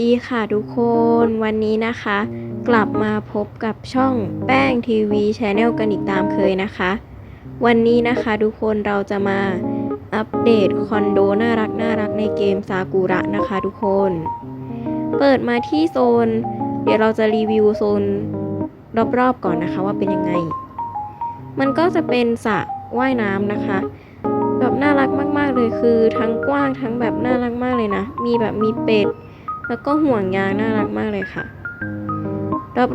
ดีค่ะทุกคนวันนี้นะคะ กลับมาพบกับช่องแป้งทีวีชแนลกันอีกตามเคยนะคะ วันนี้นะคะทุกคนเราจะมาอัปเดตคอนโดน่ารักน่ารักในเกมซากุระนะคะทุกคน เปิดมาที่โซน เดี๋ยวเราจะรีวิวโซนรอบๆก่อนนะคะว่าเป็นยังไง มันก็จะเป็นสระว่ายน้ำนะคะแบบน่ารักมาก ๆ เลยคือทั้งกว้างทั้งแบบน่ารักมากเลยนะ มีแบบมีเป็ด แล้วก็ห่วงยางน่ารักมากเลยค่ะ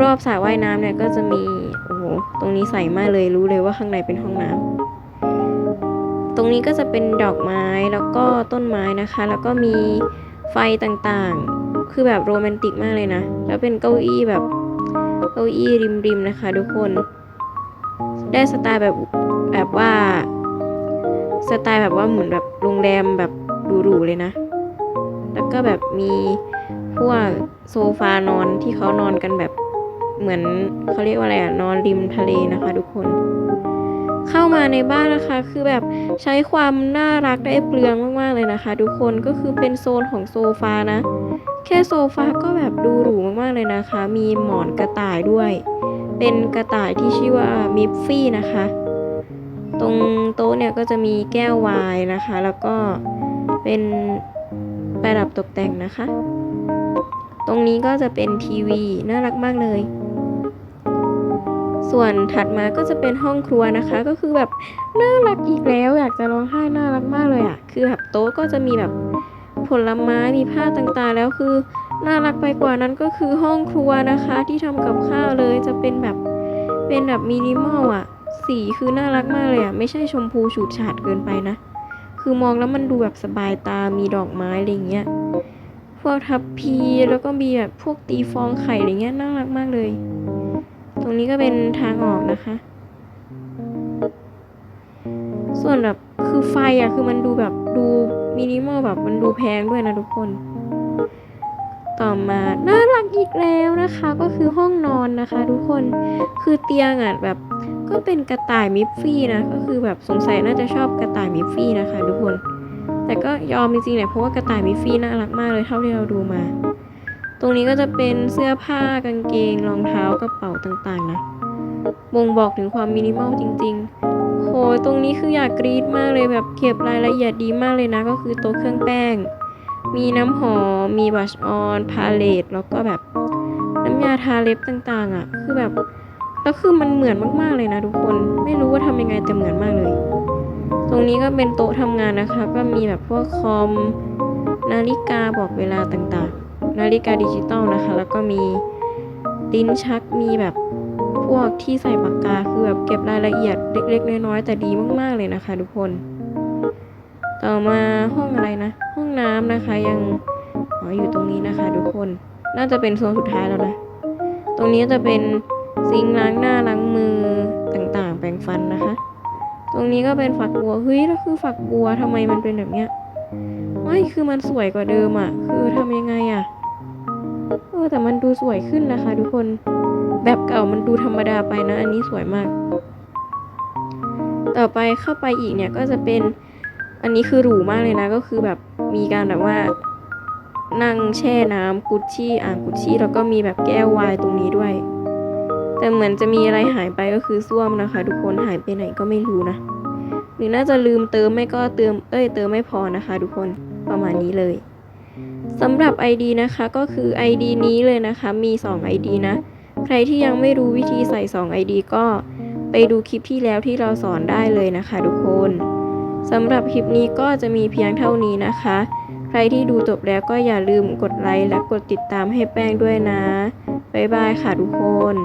รอบๆสระว่ายน้ำเนี่ยก็จะมีโอ้โหตรงนี้ใสมากเลยรู้เลยว่าข้างในเป็นห้องน้ำตรงนี้ก็จะเป็นดอกไม้แล้วก็ต้นไม้นะคะ แล้วก็มีไฟต่างๆ คือแบบโรแมนติกมากเลยนะ แล้วเป็นเก้าอี้แบบเก้าอี้ริมๆนะคะ ทุกคน ได้สไตล์แบบแบบว่าสไตล์แบบว่าเหมือนแบบโรงแรมแบบหรูๆเลยนะ แล้วก็แบบมี พวกโซฟานอนที่เขานอนกันแบบเหมือนเขาเรียกว่าอะไรอะนอนริมทะเลนะคะทุกคน เข้ามาในบ้านนะคะ คือแบบใช้ความน่ารักได้เปลืองมากๆเลยนะคะ ทุกคนก็คือเป็นโซนของโซฟานะ แค่โซฟาก็แบบดูหรูมากๆเลยนะคะ มีหมอนกระต่ายด้วย เป็นกระต่ายที่ชื่อว่ามิฟฟี่นะคะ ตรงโต๊ะเนี่ยก็จะมีแก้ววายนะคะ แล้วก็เป็นประดับตกแต่งนะคะ ตรงนี้ก็จะเป็นทีวีน่ารักมากเลย ส่วนถัดมาก็จะเป็นห้องครัวนะคะ ก็คือแบบน่ารักอีกแล้ว อยากจะร้องไห้น่ารักมากเลยอะ่ะ คือแบบโต๊ะก็จะมีแบบผลไม้มีผ้าต่างๆ แล้วคือน่ารักไปกว่านั้นก็คือห้องครัวนะคะ ที่ทำกับข้าวเลยจะเป็นแบบเป็นแบบมินิมอลอะ สีคือน่ารักมากเลยอะ ไม่ใช่ชมพูฉูดฉาดเกินไปนะ คือมองแล้วมันดูแบบสบายตามีดอกไม้อะไรเงี้ย วกทับพีแล้วก็มีแบบพวกตีฟองไข่อะไรเงี้ยน่ารักมากเลย ตรงนี้ก็เป็นทางออกนะคะ ส่วนแบบคือไฟอะคือมันดูแบบดูมินิมอลแบบมันดูแพงด้วยนะทุกคน ต่อมาน่ารักอีกแล้วนะคะ ก็คือห้องนอนนะคะ ทุกคนคือเตียงอะแบบก็เป็นกระต่ายมิฟฟี่นะก็คือแบบสงสัยน่าจะชอบกระต่ายมิฟฟี่นะคะ ทุกคน แต่ก็ยอมจริงๆแหละเพราะว่ากระต่ายมิฟฟี่น่ารักมากเลยเท่าที่เราดูมา ตรงนี้ก็จะเป็นเสื้อผ้ากางเกงรองเท้ากระเป๋าต่างๆนะบ่งบอกถึงความมินิมอลจริงๆโหตรงนี้คืออยากกรี๊ดมากเลยแบบเก็บรายละเอียดดีมากเลยนะ ก็คือโต๊ะเครื่องแป้ง มีน้ำหอม มีบัชออน พาเลต แล้วก็แบบน้ำยาทาเล็บต่างๆอะ คือแบบ แล้วคือมันเหมือนมากๆเลยนะทุกคน ไม่รู้ว่าทำยังไงแต่เหมือนมากเลย ตรงนี้ก็เป็นโต๊ะทำงานนะคะ ก็มีแบบพวกคอมนาฬิกาบอกเวลาต่างๆ นาฬิกาดิจิตอลนะคะ แล้วก็มีลิ้นชักมีแบบพวกที่ใส่ปากกาคือแบบเก็บรายละเอียดเล็กๆน้อยๆแต่ดีมากๆเลยนะคะ ทุกคน ต่อมาห้องอะไรนะ ห้องน้ำนะคะยังอออยู่ตรงนี้นะคะ ทุกคนน่าจะเป็นโซนสุดท้ายแล้วนะ ตรงนี้จะเป็นซิงค์ล้างหน้าล้างมือต่างๆ แปรงฟันนะคะ ตรงนี้ก็เป็นฝักบัว เฮ้ยแล้วคือฝักบัวทำไมมันเป็นแบบเนี้ยไม่คือมันสวยกว่าเดิมอะ่ะ คือทำยังไงอะ่ะ เออแต่มันดูสวยขึ้นนะคะ ทุกคน แบบเก่ามันดูธรรมดาไปนะ อันนี้สวยมาก ต่อไปเข้าไปอีกเนี่ยก็จะเป็น อันนี้คือหรูมากเลยนะ ก็คือแบบมีการแบบว่า นั่งแช่น้ำกุชชี่อ่างกุชชี่แล้วก็มีแบบแก้ววายตรงนี้ด้วย แต่เหมือนจะมีอะไรหายไปก็คือส้วมนะคะ ทุกคนหายไปไหนก็ไม่รู้นะ หรือน่าจะลืมเติมไม่ก็เติมเอ้ยเติมไม่พอนะคะ ทุกคนประมาณนี้เลยสำหรับ ID นะคะก็คือ ID นี้เลยนะคะมี 2 ID นะ ใครที่ยังไม่รู้วิธีใส่ 2 ID ก็ไปดูคลิปที่แล้วที่เราสอนได้เลยนะคะ ทุกคนสำหรับคลิปนี้ก็จะมีเพียงเท่านี้นะคะ ใครที่ดูจบแล้วก็อย่าลืมกดไลค์และกดติดตามให้แป้งด้วยนะ บ๊ายบายค่ะทุกคน